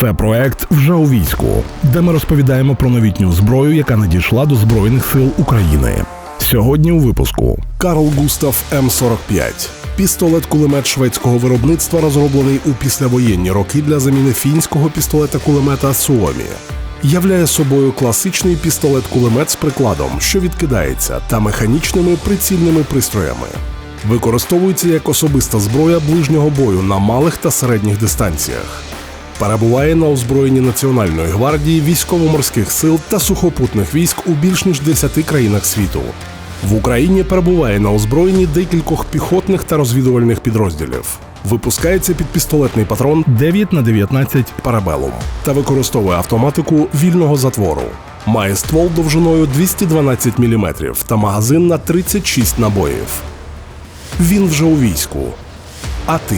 Це проект вже у війську, де ми розповідаємо про новітню зброю, яка надійшла до Збройних сил України. Сьогодні у випуску Карл Густав М45. Пістолет-кулемет шведського виробництва розроблений у післявоєнні роки для заміни фінського пістолета-кулемета Суомі. Являє собою класичний пістолет-кулемет з прикладом, що відкидається, та механічними прицільними пристроями. Використовується як особиста зброя ближнього бою на малих та середніх дистанціях. Перебуває на озброєнні Національної гвардії, військово-морських сил та сухопутних військ у більш ніж 10 країнах світу. В Україні перебуває на озброєнні декількох піхотних та розвідувальних підрозділів. Випускається під пістолетний патрон 9 на 19 Парабелум та використовує автоматику вільного затвору. Має ствол довжиною 212 мм та магазин на 36 набоїв. Він вже у війську. А ти